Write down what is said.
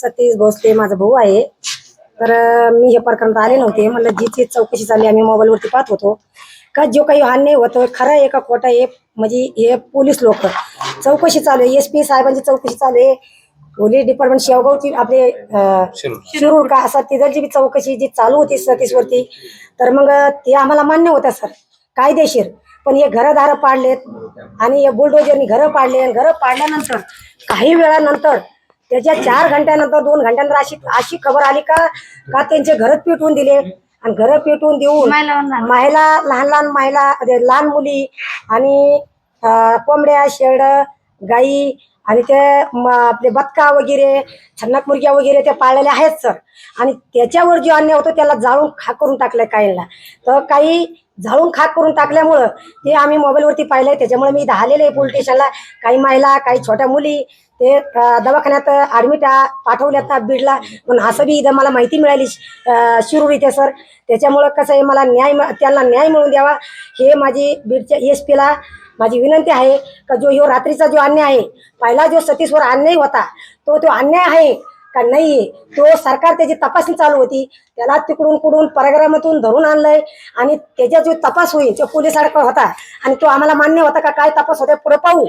सतीश भोसले माझा भाऊ आहे. तर मी हे प्रकरणात आले नव्हते. म्हणलं जीची चौकशी चालली आम्ही मोबाईलवरती पाहत होतो. का जो काही अन्याय होतो खरं आहे का खोटं आहे? म्हणजे हे पोलीस लोक. चौकशी चालू आहे. एस पी साहेबांची चौकशी चालू आहे. पोलीस डिपार्टमेंट शेवगावची आपले शिरूर. का असं तिथलची बी चौकशी जी चालू होती सतीशवरती तर मग ते आम्हाला मान्य होतं सर. कायदेशीर. पण हे घरदारं पाडलेत. आणि हे बुलडोजरनी घरं पाडले. आणि घरं पाडल्यानंतर काही वेळानंतर त्याच्या चार घंट्यानंतर दोन घंट्यानंतर अशी अशी खबर आली का का त्यांचे घरच पेटवून दिले. आणि घरं पेटवून देऊन महिला लहान लहान महिला लहान मुली आणि कोंबड्या शेड गाई आणि ते म- आपले बदका वगैरे छन्नक मुर्ग्या वगैरे ते पाळलेले आहेत सर. आणि त्याच्यावर जो अन्याय होतो त्याला जाळून खाक करून टाकलंय काहींना. तर काही जाळून खाक करून टाकल्यामुळं ते आम्ही मोबाईलवरती पाहिलंय. त्याच्यामुळे मी धालेले आहे पोलीस स्टेशनला. काही महिला काही छोट्या मुली ते दवाखान्यात ॲडमिट पाठवल्यात ना बीडला. पण असं बी इथं मला माहिती मिळाली शिरूर इथे सर. त्याच्यामुळं कसं आहे मला न्याय त्यांना न्याय मिळवून द्यावा हे माझी बीडच्या एस पीला माझी विनंती आहे. का जो ह्यो रात्रीचा जो अन्याय आहे पहिला जो सतीशवर अन्याय होता तो तो अन्याय आहे. का नाही? तो सरकार त्याची तपासणी चालू होती. त्याला तिकडून कुडून परग्रामातून धरून आणलंय आणि त्याचा जो तपास होईल तो पोलिसांकडे होता आणि तो आम्हाला मान्य होता का काय तपास होता पुढे पाहू.